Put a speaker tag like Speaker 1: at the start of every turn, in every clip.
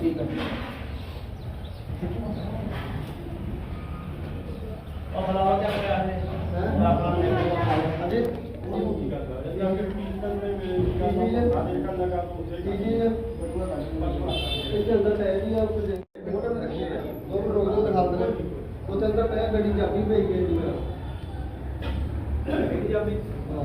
Speaker 1: ਠੀਕ ਹੈ ਉਹ ਬਲਾਵਾ ਚੱਕ ਰਿਹਾ
Speaker 2: ਹੈ ਹਾਂ? ਆਪਾਂ ਨੇ। ਅਜੇ ਉਹ ਕੀ ਕਰਦਾ ਹੈ
Speaker 1: ਜਾਂ ਕਿ ਪੀਕਰ ਨੇ
Speaker 2: ਮੇਰੇ ਨਾਲ ਸਾਡੇ ਕੰਨ ਲਗਾ ਤੋਂ ਉਸੇ ਜੀ। ਜੀ ਇਸ ਦੇ। ਅੰਦਰ ਪੈ ਵੀ ਆ ਉਸ ਦੇ ਮੋਟਰ ਨੇ ਰੱਖੀ ਹੈ ਦੋ ਰੋਗ ਤੋਂ
Speaker 3: ਦਿਖਾ ਦਿੰਦੇ ਉਹਦੇ ਅੰਦਰ ਪੈ ਗੱਡੀ ਚਾਬੀ ਭੇਜ ਗਈ ਜੀ ਮੇਰਾ ਗੱਡੀ ਚਾਬੀ। ਹਾਂ।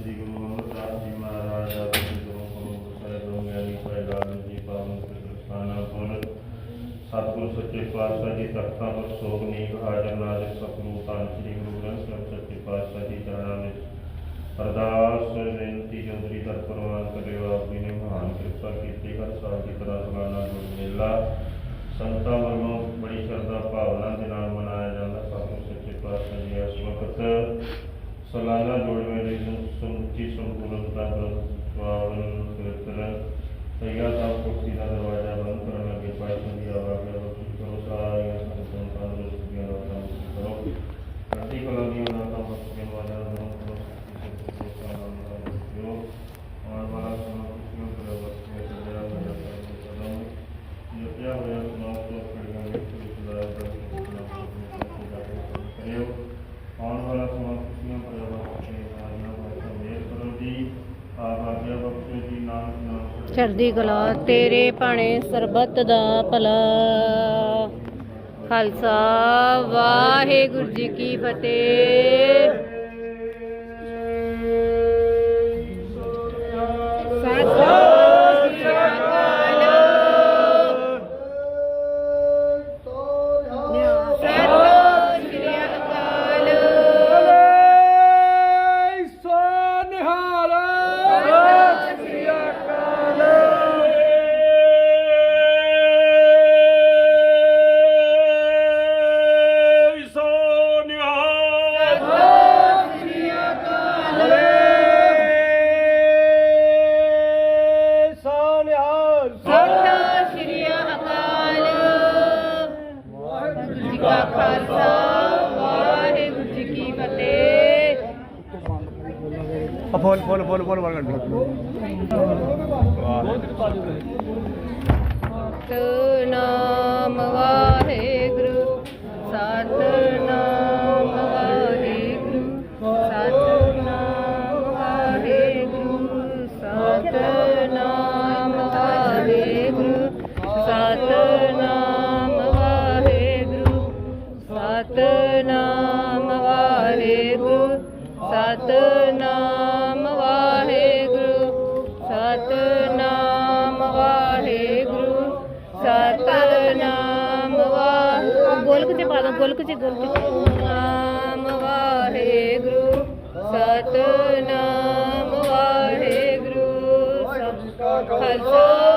Speaker 1: ਸ੍ਰੀ ਗੁਰੂ ਅਮਰਦਾਸ ਜੀ ਮਹਾਰਾਜ ਆਦਿ ਗੁਰੂ ਗੁਰੂ ਸਾਹਿਬ ਗਿਆਨੀ ਸਾਹਿਬਾਨ ਜੀ ਪਾਵਨ ਕਿਰਪਾਨਾ ਪੁਰ ਸਤਿਗੁਰ ਸੱਚੇ ਪਾਤਸ਼ਾਹ ਜੀ, ਤਖਤਾਂ ਪਰ ਸੋਗ ਨੀਕ ਹਾਜ਼ਰ ਨਾਜ਼ਰ ਸਤਿਗੁਰੂ ਤਾਂ ਸ੍ਰੀ ਗੁਰੂ ਗ੍ਰੰਥ ਸਾਹਿਬ ਸੱਚੇ ਪਾਤਸ਼ਾਹ ਜੀ ਚਰਨਾਂ ਵਿੱਚ ਅਰਦਾਸ, ਬੇਨਤੀ ਜੋਦਰੀ ਦਰ ਪ੍ਰਵਾਨ ਕਰਿਓ। ਆਪ ਜੀ ਨੇ ਮਹਾਨ ਕਿਰਪਾ ਕੀਤੀ। ਹਰ ਸਾਲ ਦੀ ਤਰ੍ਹਾਂ ਸਾਲਾਨਾ ਗੁਰ ਮੇਲਾ ਸੰਤਾਂ ਵੱਲੋਂ ਬੜੀ ਸ਼ਰਧਾ ਭਾਵਨਾ ਦੇ ਨਾਲ ਮਨਾਇਆ ਜਾਂਦਾ। ਸਤਿਗੁਰ ਸੱਚੇ ਪਾਤਸ਼ਾਹ ਜੀ ਇਸ ਵਕਤ சொல்லாத தொழுவேலை சுமுச்சி சொம்புலம் பாவன் திருத்தர சையாதாம் போக்சிதா தர்வாஜா பந்த் கரன के पास में दिया हुआ है और उसको सारा संतों का अनुरोध किया हुआ है तो आर्टिकल अभी
Speaker 3: ਚੜ੍ਹਦੀ ਕਲਾ ਤੇਰੇ ਭਾਣੇ ਸਰਬਤ ਦਾ ਭਲਾ। ਖਾਲਸਾ ਵਾਹਿਗੁਰੂ ਜੀ ਕੀ ਫਤਿਹ।
Speaker 4: ਫੋਨ ਫੋਨ ਫੋਨ ਫੋਨ ਵਾਰ ਕਰ
Speaker 3: ਸਤਨਾਮ ਵਾਹਿਗੁਰੂ ਸਤਨਾਮ ਵਾਹਿਗੁਰੂ ਸਤਨਾਮ ਵਾਹਿਗੁਰੂ ਸਤਨਾਮ ਵਾਹਿਗੁਰੂ ਸਤਨਾਮ ਵਾਹਿਗੁਰੂ ਸਤਨਾਮ ਵਾਹਿਗੁਰੂ ਸਤਨਾਮ ਗੋਲਕ ਜੀ ਗੋਲਕ ਨਾਮ ਵਾਹਿਗੁਰੂ ਸਤਨਾਮ ਵਾਹਿਗੁਰੂ ਸਭ ਖਾਲਸਾ